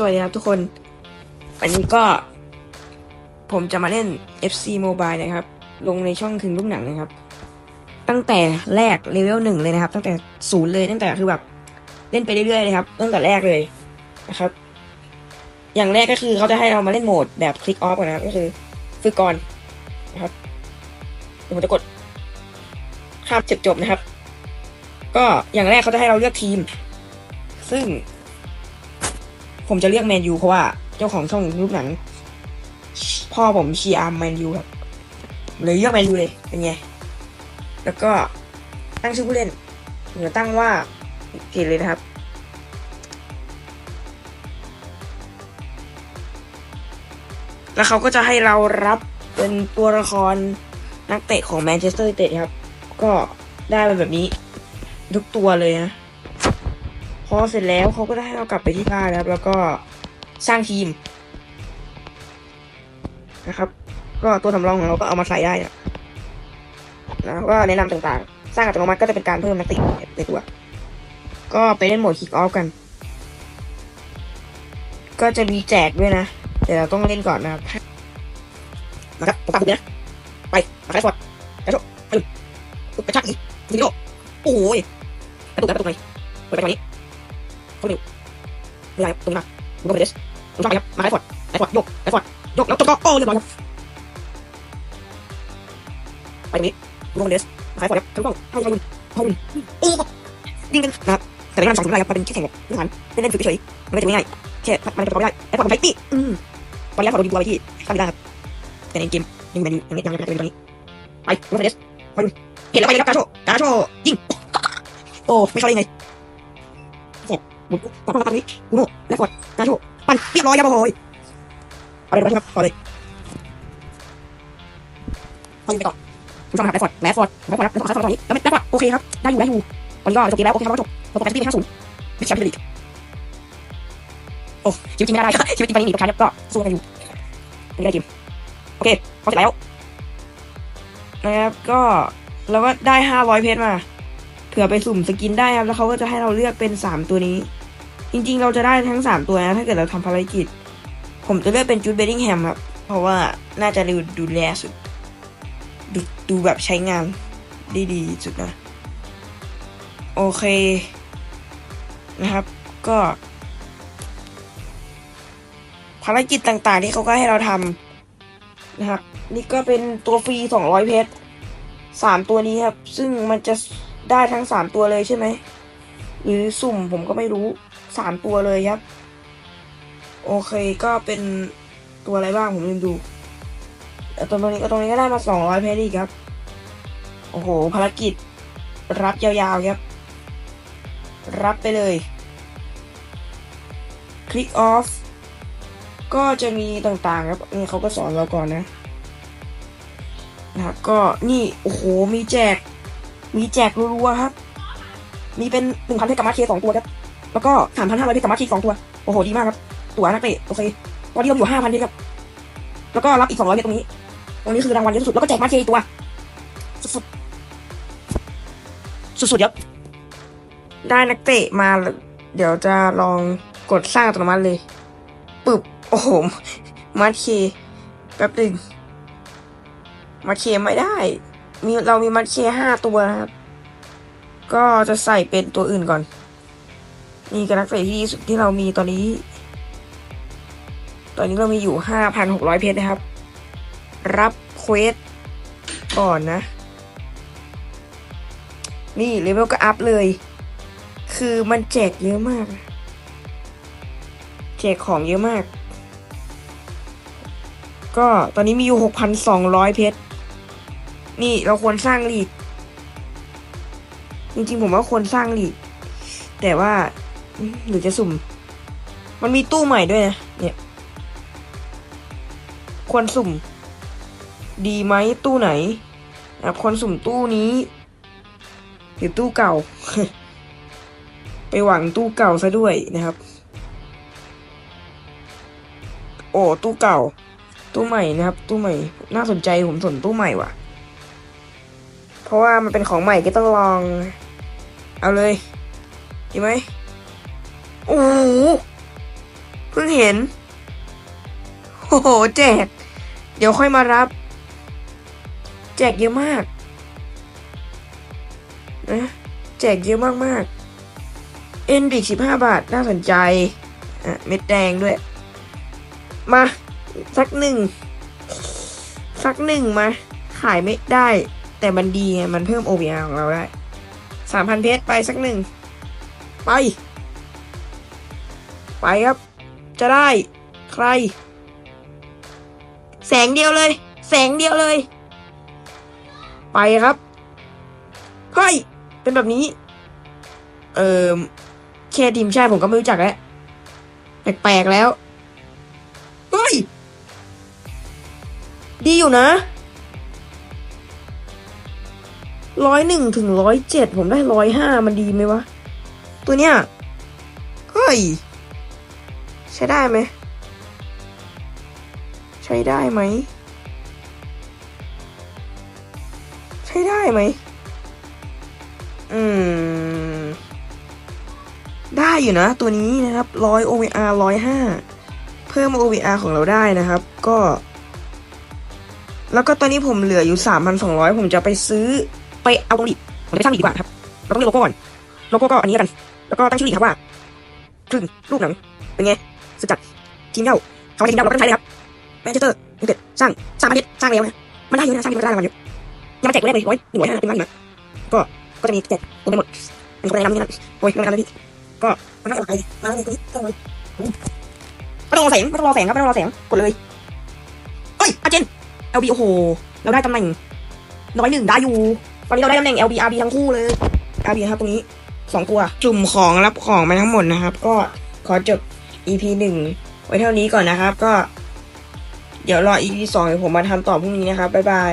สวัสดีครับทุกคน วันนี้ก็ ผมจะมาเล่น FC Mobile นะครับ ลงในช่องถึงลูกหนังนะครับ ตั้งแต่แรกเลเวลหนึ่งเลยนะครับ ตั้งแต่ศูนย์เลยตั้งแต่คือแบบ เล่นไปเรื่อยๆเลยครับ ตั้งแต่แรกเลยนะครับ อย่างแรกก็คือเขาจะให้เรามาเล่นโหมดแบบคลิกออฟก่อนนะครับ ก็คือฝึกก่อนนะครับเดี๋ยวผมจะกดข้ามจบจบๆนะครับ ก็อย่างแรกเขาจะให้เราเลือกทีม ซึ่ง ผมจะเลือกแมนยูเพราะว่าเจ้าของช่องรูปหนัง พ่อผมเชียร์อาร์แมนยูครับเลยเลือกแมนยูเลยเป็นไง แล้วก็ตั้งชื่อผู้เล่นผมจะตั้งว่าเกตเลยนะครับ แล้วเขาก็จะให้เรารับเป็นตัวละครนักเตะของแมนเชสเตอร์ยูไนเต็ดครับ ก็ได้มาแบบนี้ ทุกตัวเลยนะ พอเสร็จแล้วเขาก็ได้ให้เรากลับไปที่บ้านนะครับ แล้วก็สร้างทีม นะครับ ก็ตัวสำรองของเราก็เอามาใส่ได้นะแล้วก็แนะนำต่างๆ สร้างอัตโนมัติก็จะเป็นการเพิ่มนักเตะในตัว ก็ไปเล่นโหมดคิกออฟกัน ก็จะมีแจกด้วยนะ แต่เราต้องเล่นก่อนนะครับมาครับผมตามคุณนะ ไป มาครฟอร์ดกระโดดไปกระชากอีกทีโดโอ้ยกระตุกกระตุกหน่อยเปิดไปตรงนี้ ไม่ได้ตรงนี้มาดูโปเดสผมชอบไปครับ มาไอฟอร์ดไอฟอร์ดยกไอฟอร์ดยกแล้วจบก็โอ้เรียบร้อยครับ ไปตรงนี้ดูโปเดสมาไอฟอร์ดครับทั้งกล้องให้ให้คุณให้คุณโอ้ยิงกันนะครับ แต่ไม่นำสองถึงไรครับมันเป็นแค่แข่งแบบพื้นฐานเล่นเล่นฝึกเฉยมันไม่จะง่ายแค่มันจะประกอบไม่ได้ไอฟอร์ดผมใช้ปีอืมตอนนี้ไอฟอร์ดโดนยิงตัวไปที่ตั้งไม่ได้ครับแต่ในเกมยังเป็นยังยังยังเป็นตอนนี้ไปดูโปเดสไปดูเห็นแล้วไปเลยครับกาโชกาโชยิงโอ้ไม่เข้าได้ไง หมุนตัดเข้ามาตรงนี้กูโน่และกดนาโชปั่นเรียบร้อยครับโอ้ยเอาเลยครับเอเลยเอยิงไปต่อนผู้ชมครับแลฟฟอร์ดแลฟฟอร์ดแลฟฟอร์ดแล้วขอคัดฟอร์ดตรงนี้แล้วไม่แลฟฟอร์ดโอเคครับได้อยู่ได้อยู่ตอนนี้ก็จบเกมแล้วโอเคครับจบเราตกกันที่ห้าศูนย์ไม่แชมป์ลีกโอ้ชีวิตจริงไม่ได้ครับชีวิตจริงตอนนี้หนีกับชายก็สู้กันอยู่ไม่ได้เกมโอเคพอเสร็จแล้วนะครับก็เราก็ได้ห้าร้อยเพชรมาเผื่อไปสุ่มสกินได้ครับแล้วเขาก็จะให้เราเลือกเป็นสามตัวนี้ จริงๆ เราจะได้ทั้งสามตัวนะ ถ้าเกิดเราทำภารกิจ ผมจะเลือกเป็นจูดเบดดิงแฮมครับ เพราะว่าน่าจะดูดูแลสุดดูดูแบบใช้งานได้ดีสุดนะ โอเคนะครับ ก็ ภารกิจต่างๆ ที่เขาก็ให้เราทำนะครับ นี่ก็เป็นตัวฟรีสองร้อยเพชรสามตัวนี้ครับ ซึ่งมันจะได้ทั้งสามตัวเลยใช่ไหม หรือสุ่มผมก็ไม่รู้ สามตัวเลยครับ โอเคก็เป็นตัวอะไรบ้างผมลืมดูแต่ตรงนี้ก็ตรงนี้ก็ได้มาสองร้อยเพดีครับ โอ้โห ภารกิจรับยาวๆครับ รับไปเลย คลิกออฟก็จะมีต่างๆครับนี่เขาก็สอนเราก่อนนะนะครับก็นี่ โอ้โห มีแจก มีแจกรัวๆครับ มีเป็นหนึ่งพันเพชรกับมาเคสองตัวครับ แล้วก็สามพันห้าร้อยเพชรกับมาร์เคสองตัว โอ้โห ดีมากครับ ตัวนักเตะโอเค ตอนนี้เราอยู่ห้าพันเพชรครับ แล้วก็รับอีกสองร้อยเพชรตรงนี้ ตรงนี้คือรางวัลเยอะที่สุด แล้วก็แจกมาร์เคอีตัว สุดสุดๆครับได้นักเตะมา เดี๋ยวจะลองกดสร้างอัตโนมัติเลย ปึบ โอ้โห มาร์เคแป๊บหนึ่งมาร์เคไม่ได้ มีเรามีมัดเคห้าตัวครับ ก็จะใส่เป็นตัวอื่นก่อน นี่ก็นักเตะที่ดีสุดที่เรามีตอนนี้ ตอนนี้เรามีอยู่ห้าพันหกร้อยเพชรนะครับ รับเควสก่อนนะ นี่เลเวลก็อัพเลย คือมันแจกเยอะมาก แจกของเยอะมาก ก็ตอนนี้มีอยู่หกพันสองร้อยเพชร นี่เราควรสร้างลีก จริงๆผมว่าควรสร้างลีกแต่ว่า หรือจะสุ่ม มันมีตู้ใหม่ด้วยนะ เนี่ย ควรสุ่ม ดีไหมตู้ไหนนะครับควรสุ่มตู้นี้ หรือตู้เก่า ไปหวังตู้เก่าซะด้วยนะครับ โอ้ตู้เก่า ตู้ใหม่นะครับ ตู้ใหม่ น่าสนใจผมสนตู้ใหม่ว่ะ เพราะว่ามันเป็นของใหม่ก็ต้องลอง เอาเลยดีไหม โอ้โหพิ่งเห็น โอ้โห แจก เดี๋ยวค่อยมารับ แจกเยอะมากนะแจกเยอะมากๆ เอ็นบิกสิบห้าบาท น่าสนใจ อะ เม็ดแดงด้วย มา สักหนึ่ง สักหนึ่งมา ขายไม่ได้ แต่มันดีไง มันเพิ่ม OBR ของเราได้สามพันเพชรไปสักหนึ่ง ไป ไปครับ จะได้ใคร แสงเดียวเลย แสงเดียวเลย ไปครับเฮ้ยเป็นแบบนี้ เออแค่ทีมชาติผมก็ไม่รู้จักแล้วแปลกๆแล้วเฮ้ย ดีอยู่นะร้อยหนึ่งถึงร้อยเจ็ดผมได้ร้อยห้ามันดีไหมวะ ตัวเนี้ยเฮ้ย ใช้ได้ไหม ใช้ได้ไหม ใช้ได้ไหม อืม ได้อยู่นะ ตัวนี้นะครับร้อย OVR ร้อยห้าเพิ่ม OVR ของเราได้นะครับ ก็ แล้วก็ตอนนี้ผมเหลืออยู่สามพันสองร้อยผมจะไปซื้อไปเอาตรงดิผมจะไปสร้างดิดีกว่าครับ เราต้องเลือกโลโก้ก่อน โลโก้ก็อันนี้กัน แล้วก็ตั้งชื่อดิครับว่าครึ่งลูกหนังเป็นไง สุดจัดทีมเย้าคำว่ทีมเย้าเราก็ต้องใช้เลยครับแมนเชสเตอร์ยูไนเต็ดสร้างสร้างประเทศสร้างแล้วนะมันได้เยอะนะสร้างที่มันได้รางวัลเยอะยังมาแจกตัวแรกเลยร้อยหนึ่งร้อยห้าเป็นล้านอยู่นะก็ก็จะมีแจกตัวไปหมดเป็นคนในนำนี่นะโอ้ยไม่กันเลยพี่ก็มันไม่ออกไปมาเลยตัวนี้ต้องเลยไม่ต้องรอแสงไม่ต้องรอแสงครับไม่ต้องรอแสงกดเลยเฮ้ยอาเจน LB โอ้โหเราได้ตำแหน่งร้อยหนึ่งได้อยู่ตอนนี้เราได้ตำแหน่ง LB RB ทั้งคู่เลย RB ครับตรงนี้สองตัวจุ่มของรับของมาทั้งหมดนะครับ ก็ขอจบ EP หนึ่งไว้เท่านี้ก่อนนะครับ ก็ เดี๋ยวรอ EP สองเดี๋ยวผมมาทำต่อพรุ่งนี้นะครับ บ๊ายบาย